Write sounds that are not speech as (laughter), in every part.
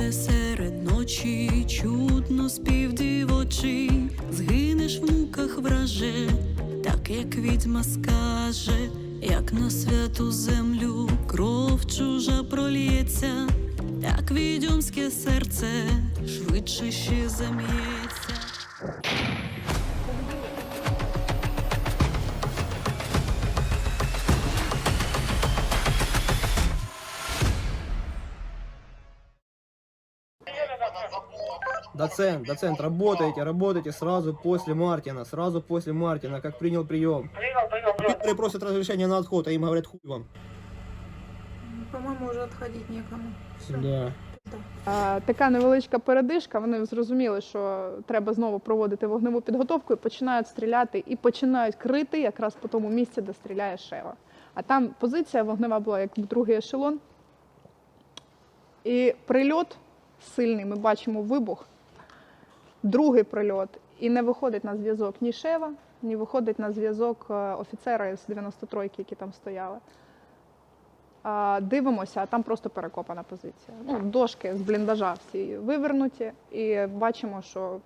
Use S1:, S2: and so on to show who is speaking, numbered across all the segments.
S1: Лише серед ночі чудно спів дівочий, згинеш в муках враже, так як відьма скаже, як на святу землю кров чужа пролється, так відьомське серце швидше ще зам'ється.
S2: Доцент, доцент, работайте, работайте сразу после Мартина, сразу после Мартина, как принял прием.
S3: Принял, принял, принял.
S2: Просят разрешения на отход, а им говорят хуй вам.
S4: По-моему, уже отходить некому. Все.
S2: Да.
S5: А, Така невеличка передишка. Вони зрозуміли, що треба знову проводити вогневу підготовку і починають стріляти і починають крити якраз по тому місці, де стріляє Шева. А там позиція вогнева була як другий ешелон. І прильот сильний, ми бачимо вибух, другий прильот. І не виходить на зв'язок ні Шева, ні виходить на зв'язок е, офіцера з 93-ки, які там стояли. А, дивимося, а там просто перекопана позиція. Ну, дошки з бліндажа всі вивернуті, і бачимо, що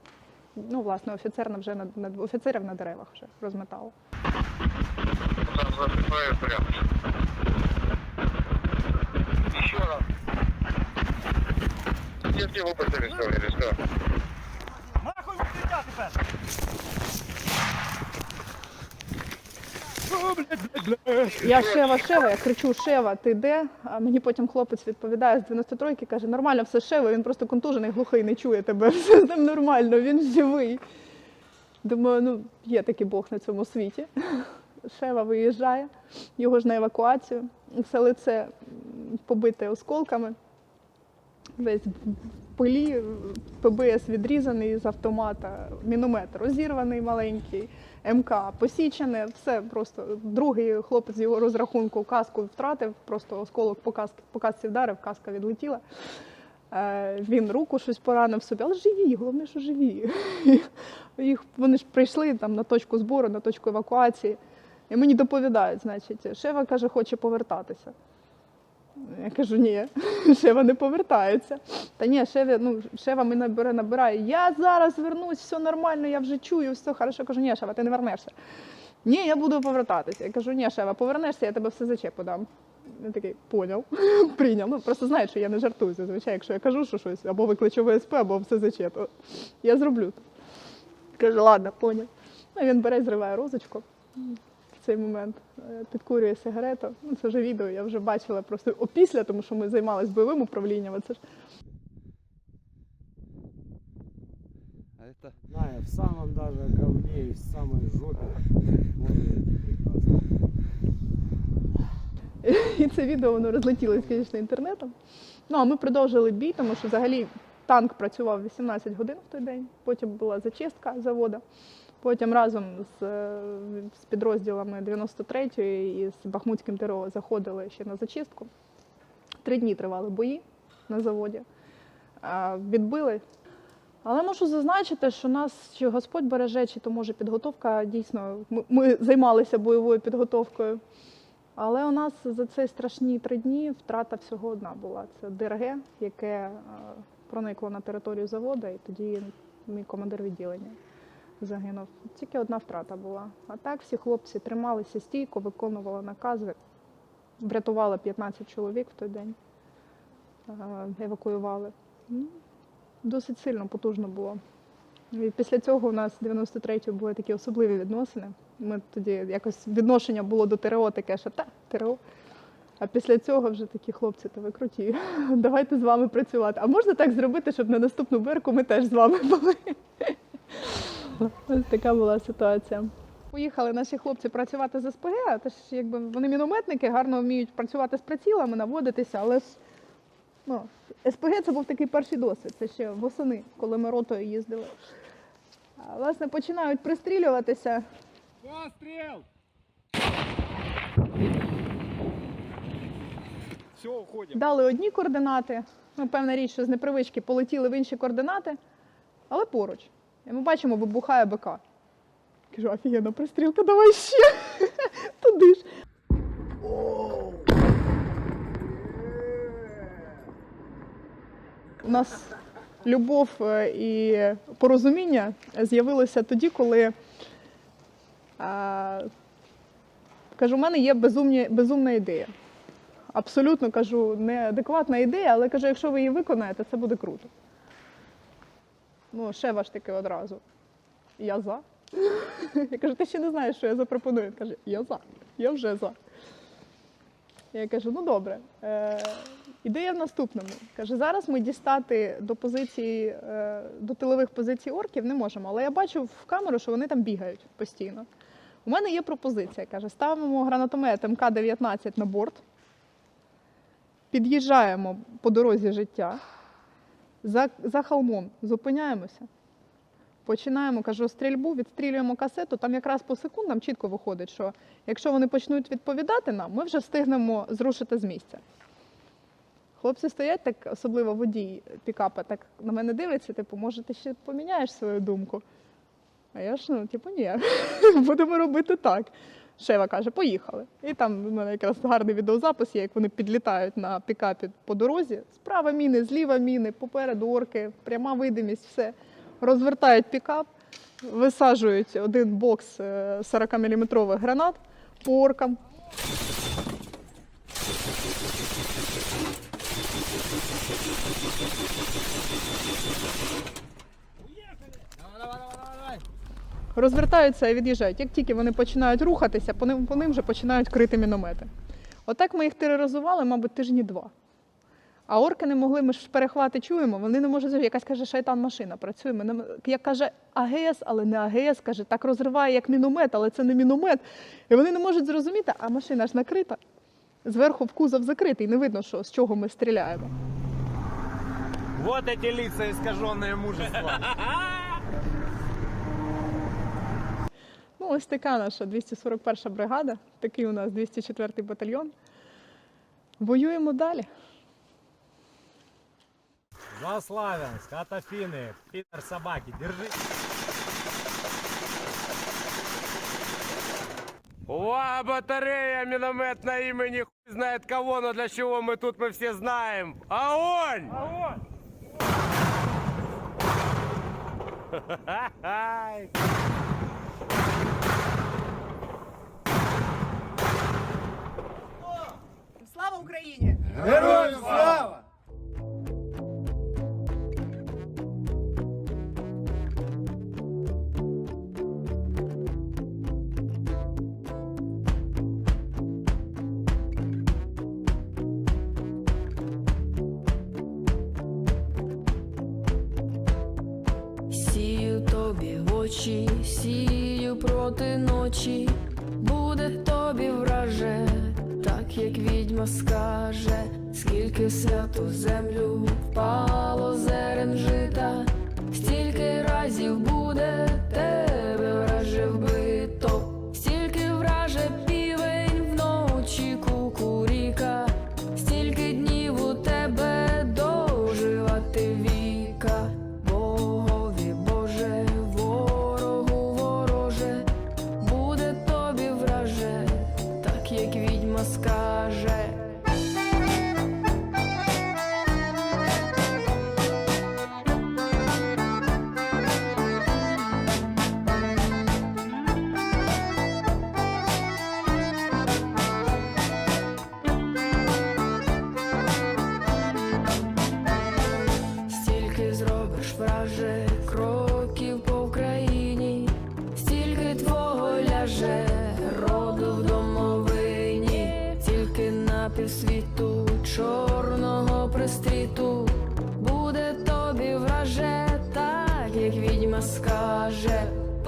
S5: ну, власне, офіцер вже на, на офіцерів на деревах вже розметало.
S3: Засыпаю прямо. Еще раз. Где все опыты рисовали,
S5: Я Шева, Шева, я кричу Шева, ти де? А мені потім хлопець відповідає з 93-ки, каже, нормально, все Шева, він просто контужений, глухий, не чує тебе, (laughs) все ним нормально, він живий. Думаю, ну, є такий Бог на цьому світі. Шева виїжджає, його ж на евакуацію, все лице побите осколками, весь в пилі, ПБС відрізаний з автомата, міномет розірваний маленький. МК посічене, все просто. Другий хлопець його розрахунку каску втратив, просто осколок по, каск, по касці вдарив, каска відлетіла. Е, він руку щось поранив собі, але живі, головне, що живі. (laughs) Їх, вони ж прийшли там на точку збору, на точку евакуації. І мені доповідають, значить, Шева каже, хоче повертатися. Я кажу, ні, (laughs) Шева не повертається. Та ні, Шева, ну, Шева мене набирає. Я зараз вернусь, все нормально, я вже чую, все хорошо. Я кажу, ні, Шева, ти не вернешся. Ні, я буду повертатися. Я кажу, ні, Шева, повернешся, я тебе все заче подам. Він такий, поняв, (laughs) прийняв. Ну, просто знає, що я не жартую зазвичай, якщо я кажу, що щось, або викличу ВСП, або все заче, то я зроблю. Каже, ладно, поняв. Ну, він бере, зриває розочку в цей момент, е, підкурює сигарету. Ну, це вже відео, я вже бачила просто опісля, тому що ми займалися бойовим управлінням. Це ж
S6: А это
S7: Знаю, в самом даже говне и в самой жопе прекрасно. (laughs)
S5: І це відео воно розлетілося, звісно, інтернетом. Ну а ми продовжили бій, тому що взагалі танк працював 18 годин в той день. Потім була зачистка заводу. Потім разом з, е, з підрозділами 93-ї і з Бахмутським ТРО заходили ще на зачистку. Три дні тривали бої на заводі. Відбили. Але можу зазначити, що нас чи Господь береже, чи то може підготовка дійсно. Ми, ми займалися бойовою підготовкою. Але у нас за ці страшні три дні втрата всього одна була. Це ДРГ, яке е, проникло на територію заводу, і тоді мій командир відділення загинув. Тільки одна втрата була. А так всі хлопці трималися стійко, виконували накази, врятували 15 чоловік в той день, е, евакуювали. Ну, Досить сильно, потужно було. І після цього у нас 93-ї були такі особливі відносини. Ми тоді якось відношення було до ТРО таке, що та, ТРО. А після цього вже такі хлопці, то ви круті. (laughs) Давайте з вами працювати. А можна так зробити, щоб на наступну берку ми теж з вами були? Ось така була ситуація. Поїхали наші хлопці працювати з СПГ, а теж якби вони мінометники, гарно вміють працювати з прицілами, наводитися, але ж ну, СПГ це був такий перший досвід. Це ще восени, коли ми ротою їздили. А, власне, починають пристрілюватися.
S8: Постріл! Все, уходим.
S5: Дали одні координати. Ну, певна річ, що з непривички полетіли в інші координати, але поруч. І ми бачимо, вибухає БК. Кажу, офігенна пристрілка, давай ще. (laughs) Туди ж. У нас любов е, і порозуміння з'явилося тоді, коли а, кажу, у мене є безумні, безумна ідея. Абсолютно кажу, неадекватна ідея, але кажу, якщо ви її виконаєте, це буде круто. Ну, ще ваш таки одразу. Я за. (laughs) Я кажу, ти ще не знаєш, що я запропоную. Він каже, я за, я вже за. Я кажу, ну добре. Е, ідея в наступному. Каже, зараз ми дістати до позиції, е, до тилових позицій орків не можемо, але я бачу в камеру, що вони там бігають постійно. У мене є пропозиція. Каже, ставимо гранатомет МК-19 на борт, під'їжджаємо по дорозі життя, за, за холмом зупиняємося, починаємо, кажу, стрільбу, відстрілюємо касету. Там якраз по секундам чітко виходить, що якщо вони почнуть відповідати нам, ми вже встигнемо зрушити з місця. Хлопці стоять так, особливо водій пікапа, так на мене дивиться, типу, може, ти ще поміняєш свою думку. А я ж, ну, типу, ні, (laughs) будемо робити так. Шева каже, поїхали. І там в мене якраз гарний відеозапис є, як вони підлітають на пікапі по дорозі. Справа міни, зліва міни, попереду орки, пряма видимість, все. Розвертають пікап, висаджують один бокс 40-мм гранат по оркам. Розвертаються і від'їжджають. Як тільки вони починають рухатися, по ним, по ним вже починають крити міномети. Отак ми їх тероризували, мабуть, тижні два. А орки не могли, ми ж перехвати чуємо, вони не можуть зрозуміти. Якась каже, шайтан машина працює. Ми не... Як каже АГС, але не АГС, каже, так розриває як міномет, але це не міномет. І вони не можуть зрозуміти, а машина ж накрита. Зверху в кузов закритий, не видно, що, з чого ми стріляємо.
S8: Вот эти лица искаженные мужества. (laughs)
S5: Ну, ось така наша 241 бригада, такий у нас 204 батальйон. Воюємо далі.
S8: За Славянск, от Афины, пидор собаки, держи.
S9: Увага, батарея, миномет на имени хуй знает кого, но для чего мы тут, мы все знаем. Огонь!
S8: Огонь!
S9: Ай. (laughs)
S5: Слава Україні!
S8: Героям слава!
S1: Сію тобі в очі, сію проти ночі, як відьма скаже, скільки святу землю впало зерен жита, стільки разів буде тебе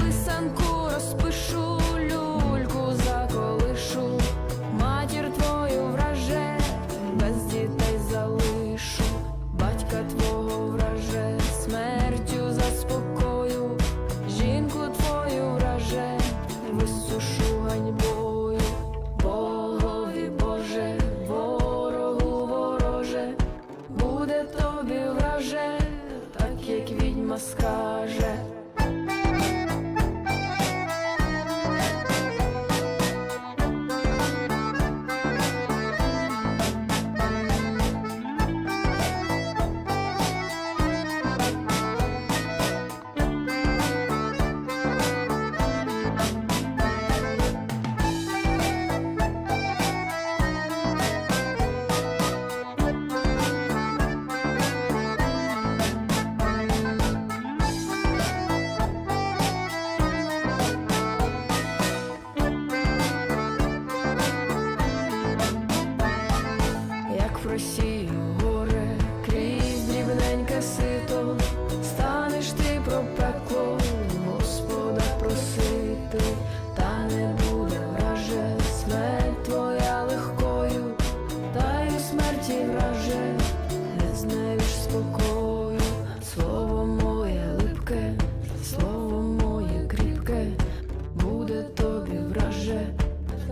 S1: Писанку розпишу, люльку заколишу, матір твою враже, без дітей залишу, батька твого враже, смертю заспокою, жінку твою враже, висушу ганьбою, Богові Боже, ворогу вороже, буде тобі враже, так як відьма скаже.